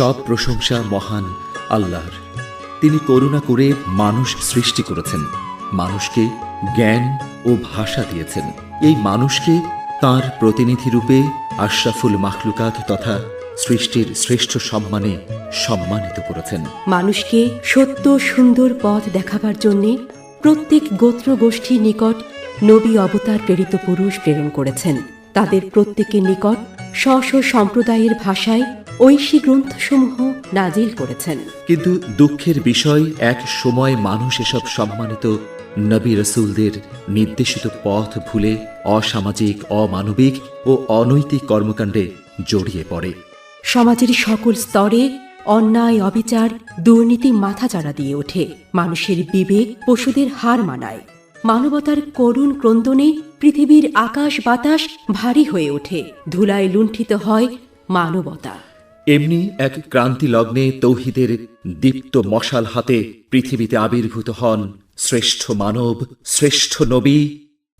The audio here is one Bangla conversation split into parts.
সব প্রশংসা মহান আল্লাহর। তিনি করুণা করে মানুষ সৃষ্টি করেছেন, মানুষকে জ্ঞান ও ভাষা দিয়েছেন। এই মানুষকে তার প্রতিনিধি রূপে আশরাফুল মাখলুকাত তথা সৃষ্টির শ্রেষ্ঠ সম্মানে সম্মানিত করেছেন। মানুষকে সত্য সুন্দর পথ দেখাবার জন্যে প্রত্যেক গোত্র গোষ্ঠীর নিকট নবী অবতার প্রেরিত পুরুষ প্রেরণ করেছেন। তাদের প্রত্যেকের নিকট স্ব স্ব সম্প্রদায়ের ভাষায় ঐশী গ্রন্থসমূহ নাজিল করেছেন। কিন্তু দুঃখের বিষয় এক সময় মানুষ এসব সম্মানিত নবী রসুলদের নির্দেশিত পথ ভুলে অসামাজিক অমানবিক ও অনৈতিক কর্মকাণ্ডে জড়িয়ে পড়ে। সমাজের সকল স্তরে অন্যায় অবিচার দুর্নীতি মাথাচাড়া দিয়ে ওঠে। মানুষের বিবেক পশুদের হার মানায়। মানবতার করুণ ক্রন্দনে পৃথিবীর আকাশ বাতাস ভারী হয়ে ওঠে। ধুলায় লুণ্ঠিত হয় মানবতা। এমনি এক ক্রান্তি লগ্নে তৌহিদের দীপ্ত মশাল হাতে পৃথিবীতে আবির্ভূত হন শ্রেষ্ঠ মানব, শ্রেষ্ঠ নবী,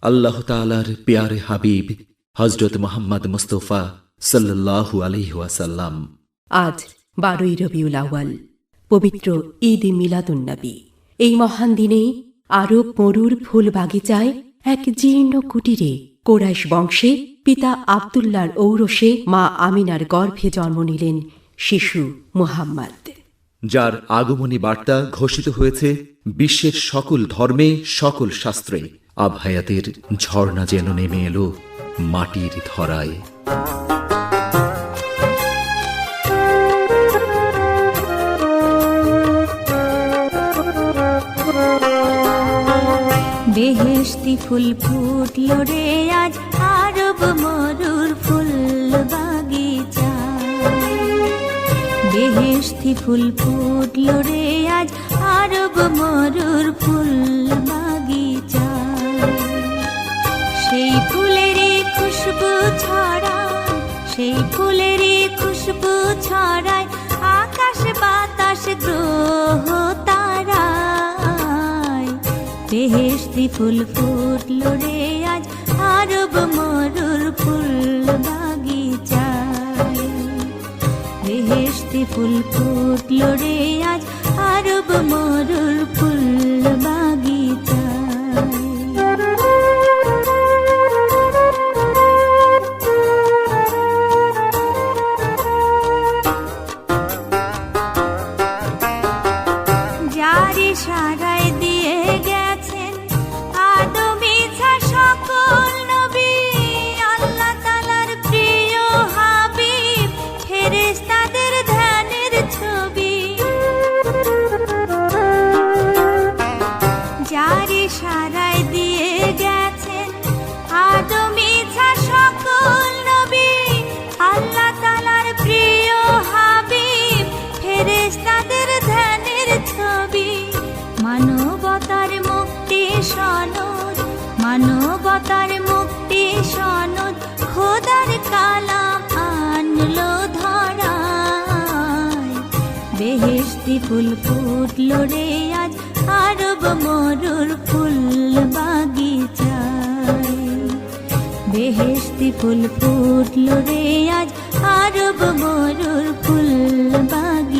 আল্লাহ তালার পেয়ারে হাবিব হজরত মোহাম্মদ মুস্তফা সাল্লাল্লাহু আলহিহাসাল্লাম আজ বারোই রবিউল আউয়াল, পবিত্র ঈদ মিলাদুন্নবী এই মহান দিনে আরব মরুর ফুল বাগিচায় এক জীর্ণ কুটিরে কোরাইশ বংশে পিতা আবদুল্লার ঔরসে মা আমিনার গর্ভে জন্ম নিলেন শিশু মুহাম্মদ। যার আগমনী বার্তা ঘোষিত হয়েছে বিশ্বের সকল ধর্মে সকল শাস্ত্রে। আবহায়াতের ঝর্ণা যেন নেমে এলো মাটির ধরায়। বেহেশতি ফুল ফুটলো রে আজ মরুর ফুল বাগিচা। বেহেশতি ফুল ফুটলো রে, আজ আরব মরুর ফুল বাগিচা। সেই ফুলেরই খুশবু ছড়ায়, সেই ফুলেরই খুশবু ছড়ায় আকাশ বাতাস গ্রহ তারায়। বেহেশতি ফুল ফুটলো রে বেহেশতি ফুল ফুটলো রে আজ। আরব মরুর বেহেশতি ফুল ফুটলো রে আজ আরব মরুর ফুল বাগিচায়। বেহেস্তি ফুল ফুটলো রে আজ আরব মরুর ফুল অজ্ঞানতার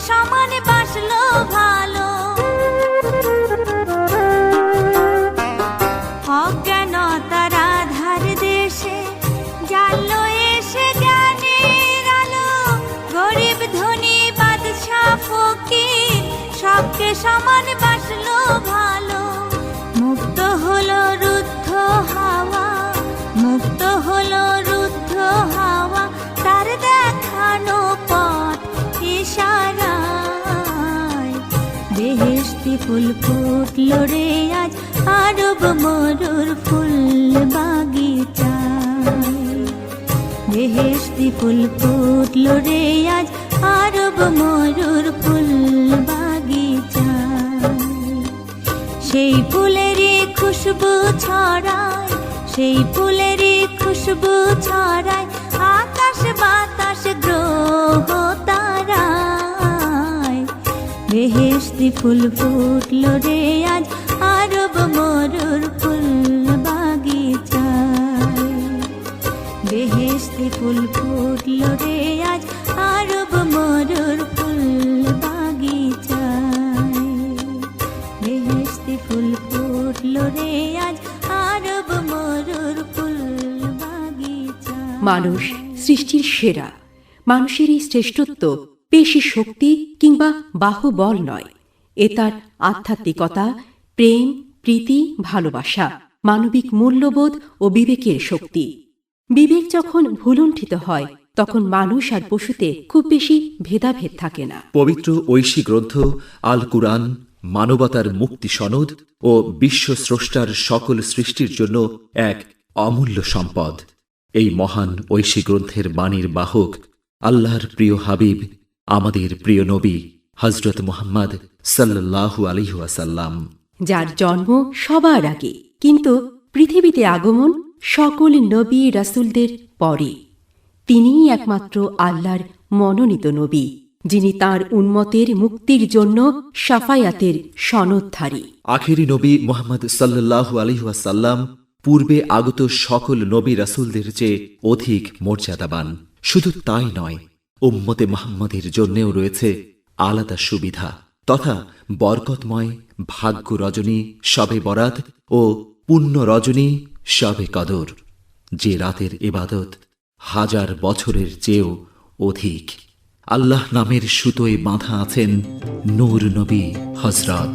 yaşama. ফুটলো রে আজ আরব মরুর ফুল বাগিচায়। বেহেশতি ফুল ফুটলো রে আজ আরব মরুর ফুল বাগিচায়। সেই ফুলেরই খুশবু ছড়ায়, সেই ফুলেরই খুশবু ছড়ায়, আকাশ বাতাস গ্রহ তারায়। বেহেশতি ফুল ফুটলো রে আজ, আরব মরুর ফুল বাগিচায় বেহেশতি ফুল ফুটলো রে আজ, আরব মরুর ফুল বাগিচায় বেহেশতি ফুল ফুটলো রে আজ, আরব মরুর ফুল বাগিচায় মানুষ সৃষ্টির সেরা। মানুষের এই শ্রেষ্ঠত্ব পেশি শক্তি কিংবা বাহুবল নয়। এ তার আধ্যাত্মিকতা, প্রেম, প্রীতি, ভালোবাসা, মানবিক মূল্যবোধ ও বিবেকের শক্তি। বিবেক যখন ভুলুণ্ঠিত হয়, তখন মানুষ আর পশুতে খুব বেশি ভেদাভেদ থাকে না। পবিত্র ঐশী গ্রন্থ, আল কুরআন, মানবতার মুক্তি সনদ ও বিশ্ব স্রষ্টার সকল সৃষ্টির জন্য এক অমূল্য সম্পদ। এই মহান ঐশী গ্রন্থের বাণীর বাহক আল্লাহর প্রিয় হাবিব আমাদের প্রিয় নবী হজরত মুহাম্মদ সাল্লাল্লাহু আলিহাসাল্লাম যার জন্ম সবার আগে কিন্তু পৃথিবীতে আগমন সকল নবী রাসূলদের পরে। তিনিই একমাত্র আল্লাহর মনোনীত নবী যিনি তার উন্মতের মুক্তির জন্য সাফায়াতের সনদধারী। আখেরি নবী মোহাম্মদ সাল্লাল্লাহু আলিহাসাল্লাম পূর্বে আগত সকল নবী রাসূলদের চেয়ে অধিক মর্যাদাবান। শুধু তাই নয় উম্মতে মোহাম্মদের জন্যেও রয়েছে আলাদা সুবিধা, তথা বরকতময় ভাগ্য রজনী সবে বরাত ও পুণ্য রজনী সবে কদর, যে রাতের এবাদত হাজার বছরের চেয়েও অধিক। আল্লাহ নামের সুতোয় বাঁধা আছেন নূর নবী হজরত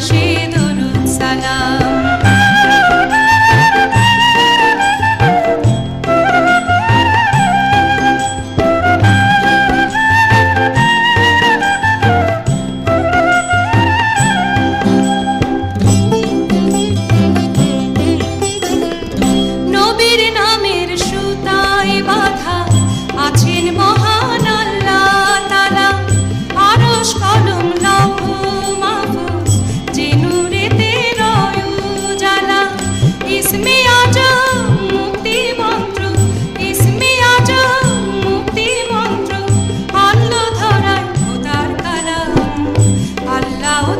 সে দরুদ সালাম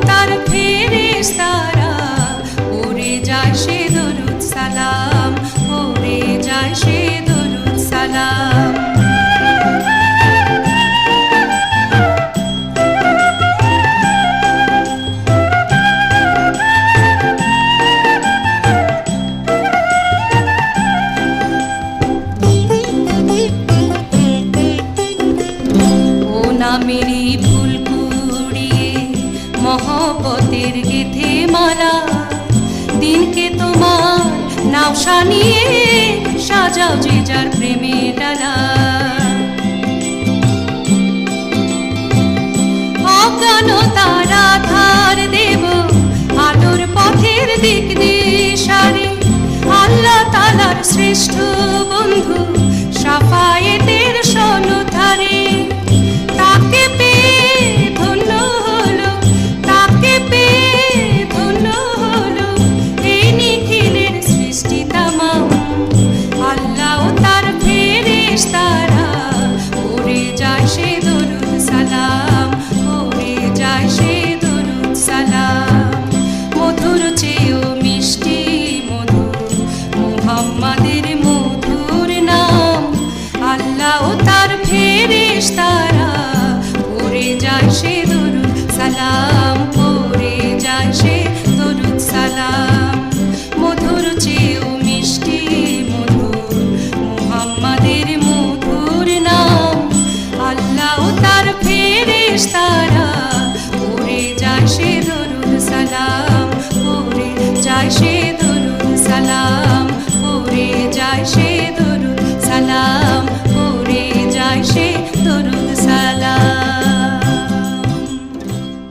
তার ফেরেশতারা।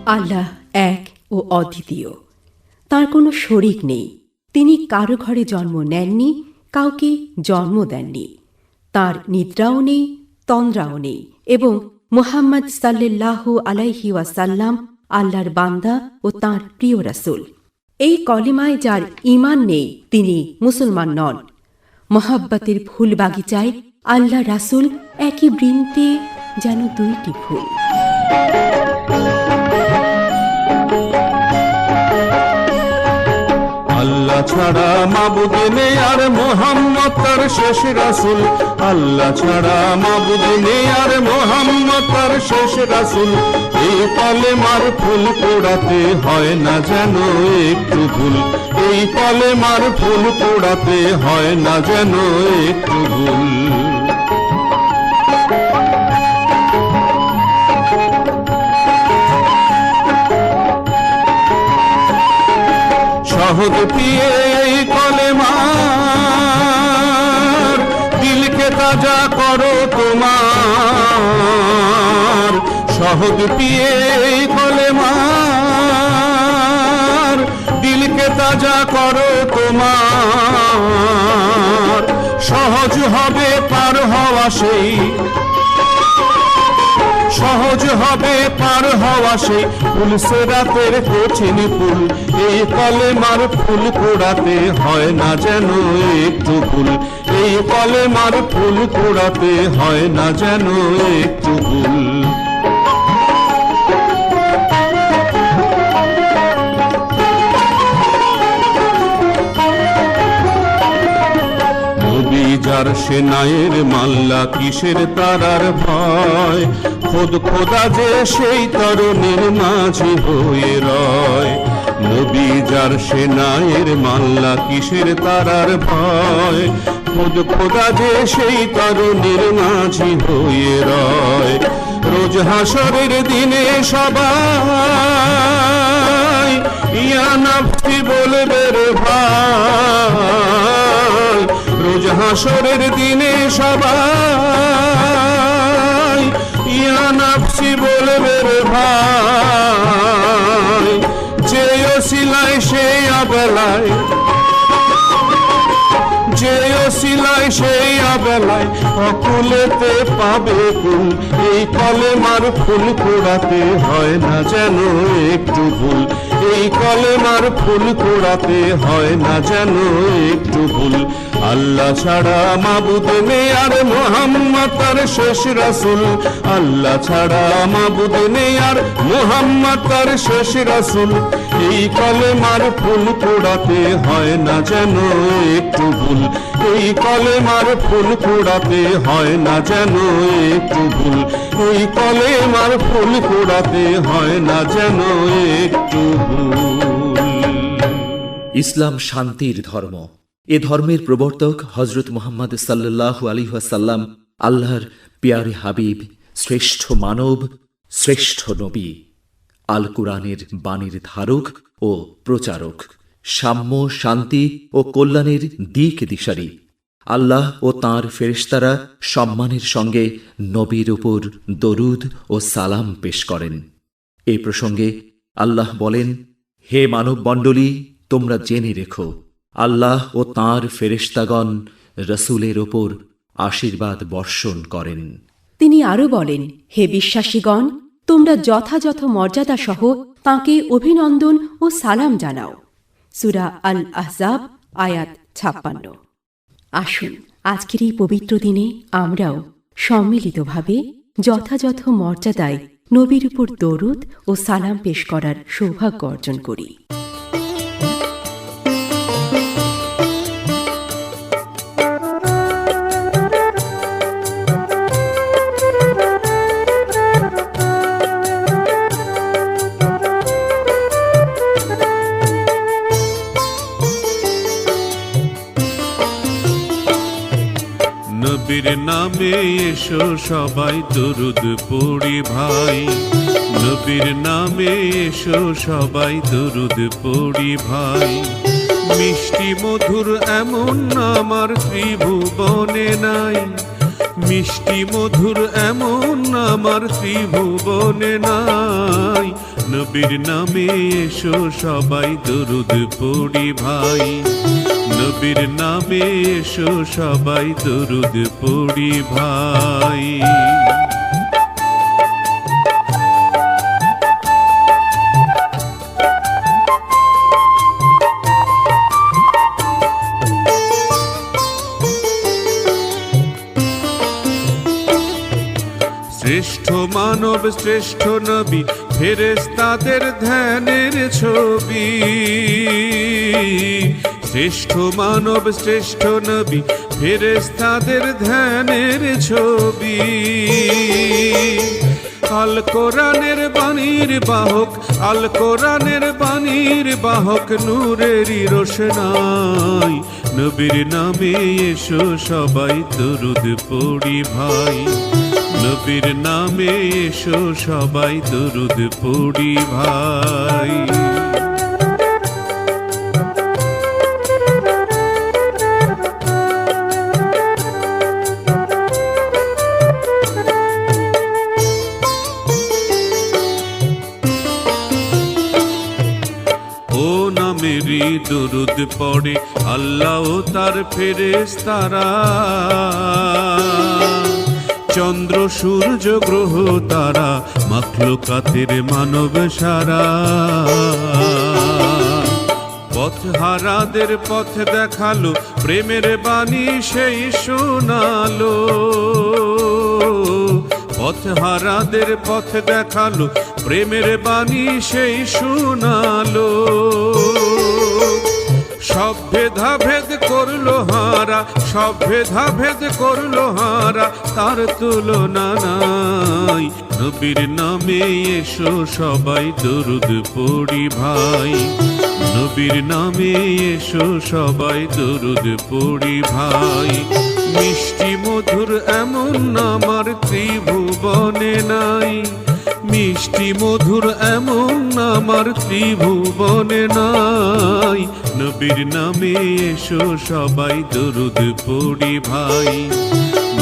আল্লাহ এক ও অদ্বিতীয়। তার কোনো শরিক নেই। তিনি কারও ঘরে জন্ম নেননি, কাউকে জন্ম দেননি। তার নিদ্রাও নেই, তন্দ্রাও নেই এবং মুহাম্মদ সাল্লাহ আলাইহি ওয়াসাল্লাম আল্লাহর বান্দা ও তাঁর প্রিয় রাসূল। এই কলিমায় যার ঈমান নেই, তিনি মুসলমান নন। মহাব্বতের ফুল বাগিচায় আল্লাহ রাসূল একই বৃন্তে যেন দুইটি ফুল। ছাড়া মাবুদ নেই আর মোহাম্মদ তার শেষ রাসুল। আল্লাহ ছাড়া মাবুদ নেই আর মোহাম্মদ তার শেষ রাসুল। এই পালে মার ফুল পোড়াতে হয় না যেন একটু ভুল। এই পালে মার ফুল পোড়াতে হয় না যেন একটু ভুল। সহজ পিয়ে এই কলে মার দিলকে তাজা করো তোমার। সহজ পিয়ে এই কলে মার দিলকে তাজা করো তোমার। সহজ হবে পার হওয়া সেই সহজ হবে, পার হওয়া সেই ফুল সেরাতের কঠিন ফুল, এই কলে মার ফুল কোড়াতে হয় না যেন একটু ভুল। এই কলে মার ফুল কোড়াতে হয় না যেন একটু নবী যার সেনায়ের মাল্লা, কিসের তারার ভয়? খোদ খোদা যে সেই তরুণের মাঝে হয়ে রয়। নবী যার সেনায়ের মাল্লা, কিসের তারার ভয়? খোদ খোদা যে সেই তরুণের মাঝে হয়ে রয়। রোজ হাসরের দিনে সবাই, ইয়া নাফসি বলবে রে ভাই। রোজ হাসরের দিনে সবাই নাফসি বলবে রে ভাই। যে সিলাই সেই আবেলায়। যে সিলাই সেই আবেলায় অকুলেতে পাবে কুল এই ফলে মার ফুল কুড়াতে হয় না যেন একটু ভুল। এই কলেমার ফুল কোড়াতে হয় না যেন একটু ভুল। আল্লাহ ছাড়া মাবুদ নেই আর মোহাম্মদ তার শেষ রাসুল। আল্লাহ ছাড়া মাবুদ নেই আর মোহাম্মদ তার শেষ রাসুল। এই কলে মার ফুল কোড়াতে হয় না যেন একটু ভুল। এই কলে মার ফুল কোড়াতে হয় না যেন একটু ভুল। এই কলে মার ফুল কোড়াতে হয় না যেন একটু ভুল। ইসলাম শান্তির ধর্ম। এ ধর্মের প্রবর্তক হজরত মোহাম্মদ সাল্লাহ সাল্লাম আল্লাহর পিয়ারে হাবিব, শ্রেষ্ঠ মানব, শ্রেষ্ঠ নবী। আল কুরআনের বাণীর ধারক ও প্রচারক। সাম্য, শান্তি ও কল্যাণের দিক দিশারি। আল্লাহ ও তাঁর ফেরেশতারা সম্মানের সঙ্গে নবীর উপর দরুদ ও সালাম পেশ করেন। এ প্রসঙ্গে আল্লাহ বলেন, হে মানব মণ্ডলী তোমরা জেনে রেখো, আল্লাহ ও তাঁর ফেরেশতাগণ রসুলের ওপর আশীর্বাদ বর্ষণ করেন। তিনি আরও বলেন, হে বিশ্বাসীগণ তোমরা যথাযথ মর্যাদা সহ তাঁকে অভিনন্দন ও সালাম জানাও। সুরা আল আহজাব আয়াত ছাপ্পান্ন। আসুন, আজকের এই পবিত্র দিনে আমরাও সম্মিলিতভাবে যথাযথ মর্যাদায় নবীর উপর দরুদ ও সালাম পেশ করার সৌভাগ্য অর্জন করি। নামে এসো সবাই, দরুদ পড়ি ভাই। নবীর নামে এসো সবাই, দরুদ পড়ি ভাই। মিষ্টি মধুর এমন নাম আর ত্রিভুবনে নাই। মিষ্টি মধুর এমন আমার ত্রিভুবনে নাই। নবীর নামে এসো সবাই, দরুদ পড়ি ভাই। নবীর নামে এসো সবাই, দরুদ পড়ি ভাই। শ্রেষ্ঠ মানব, শ্রেষ্ঠ নবী ফেরেস তাদের ধ্যানের ছবি। শ্রেষ্ঠ মানব, শ্রেষ্ঠ নবী ফেরেস তাদের ধ্যানের ছবি। আল কোরআনের বাণীর বাহক, আল কোরআনের বাণীর বাহক, নূরেরই রোশনাই। নবীর নামে এসো সবাই, দরুদ পড়ি ভাই। নবীর নামে এসো সবাই, দরুদ পড়ি ভাই। পড়ে, আল্লাহ তার ফেরেস তারা চন্দ্র, সূর্য, গ্রহ তারা, মাখলুকাতের মানব সারা। পথ হারাদের পথ দেখাল, প্রেমের বাণী সেই শোনালো। পথ হারাদের পথ দেখাল, প্রেমের বাণী সেই শোনালো। সব ভেদা ভেদ করল হারা, সব ভেদা ভেদ করল হারা, তার তুলনা নাই। নবীর নামে এসো সবাই, দরুদ পড়ি ভাই। নবীর নামে এসো সবাই, দরুদ পড়ি ভাই। মিষ্টি মধুর এমন আমার ত্রিভুবনে নাই। মিষ্টি মধুর এমন আমার ত্রিভুবনে নাই। নবীর নামে এসো সবাই, দরুদ পড়ি ভাই।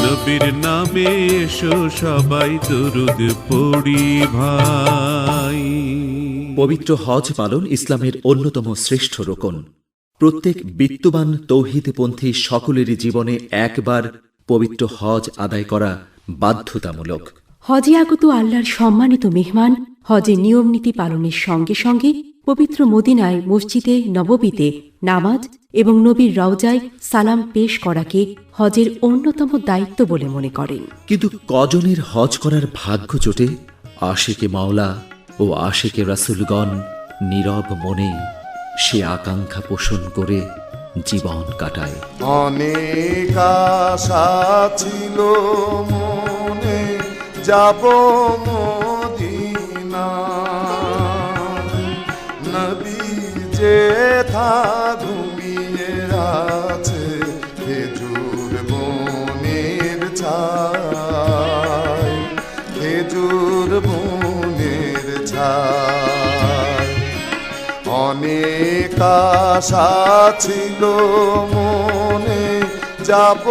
নবীর নামে এসো সবাই, দরুদ পড়ি ভাই। পবিত্র হজ পালন ইসলামের অন্যতম শ্রেষ্ঠ রোকন। প্রত্যেক বিত্তবান তৌহিদপন্থী সকলেরই জীবনে একবার পবিত্র হজ আদায় করা বাধ্যতামূলক। হজে আগত আল্লাহর সম্মানিত মেহমান হজের নিয়ম নীতি পালনের সঙ্গে সঙ্গে পবিত্র মদিনায় মসজিদে নববীতে নামাজ এবং নবীর রওজায় সালাম পেশ করাকে হজের অন্যতম দায়িত্ব বলে মনে করেন। কিন্তু কজনের হজ করার ভাগ্য জোটে আশেকে মাওলা ও আশেকে রাসুলগণ নীরব মনে সে আকাঙ্ক্ষা পোষণ করে জীবন কাটায়। অনেক আশা ছিল মনে যাব মদিনা। নবী যে থা ঘুমিয়ে আছে, খেজুর বনের ছায় খেজুর বনের ছায় অনেক আশা ছিল মনে, যাব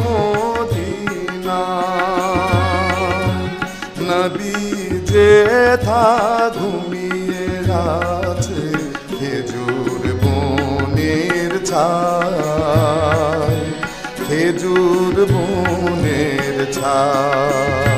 মদিনা নবী যে থা ঘুমিয়ে আছে খেজুর বনের ছায়। খেজুর বনের ছায়।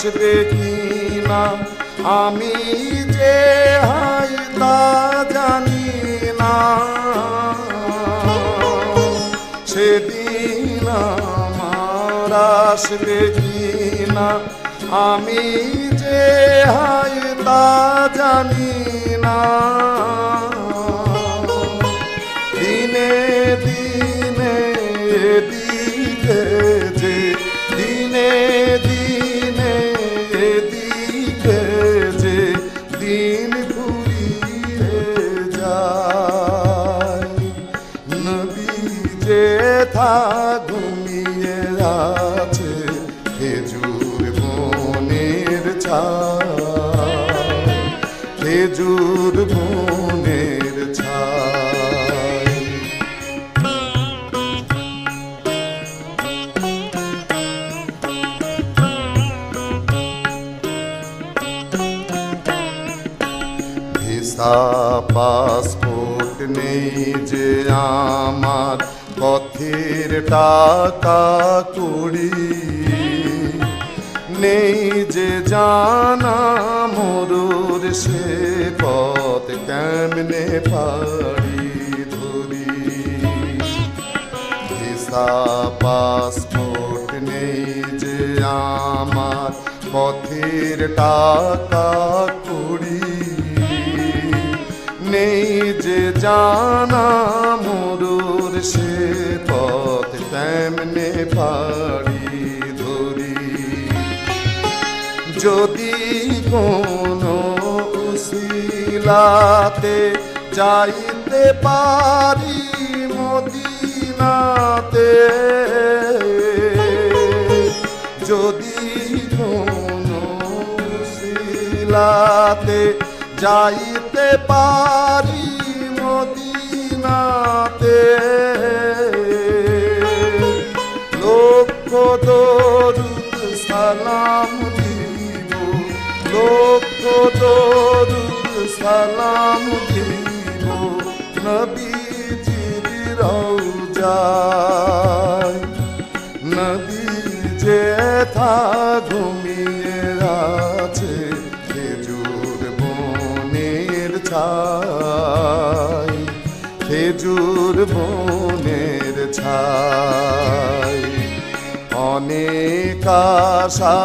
আসবে কিনা? আমি যে হাই তা জানি না। সেদিন আমার আসবে কি না আমি যে হাই তা জানি না। দিনে দিনে এদিকে নেই যে আমার পথের টাকা কুড়ি নেই যে জানা মরুর সে পথ কেমনে পাড়ি ধরি। ভিসা পাসপোর্ট নেই যে আমার পথের টাকা নেই যে জানা মরুর সে পথ তেমনে পাড়ি ধরি। যদি কোনো উসিলাতে যাইতে পারি মদিনাতে, যদি কোনো উসিলাতে যাইতে পারি মদিনাতে। লক্ষ দরুদ সালাম দিব লক্ষ দরুদ সালাম দিব। নবীজির রওজায় নবী যে থা ঘুমিয়ে আছে ছাই খেজুর বনের ছাই। অনেক আশা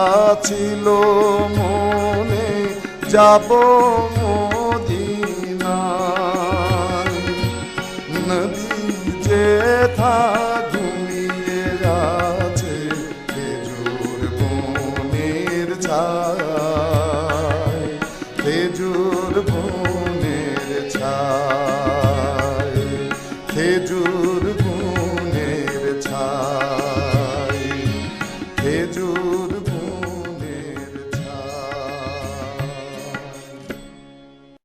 ছিল মনে যাব মদিনায়। নদী যে থা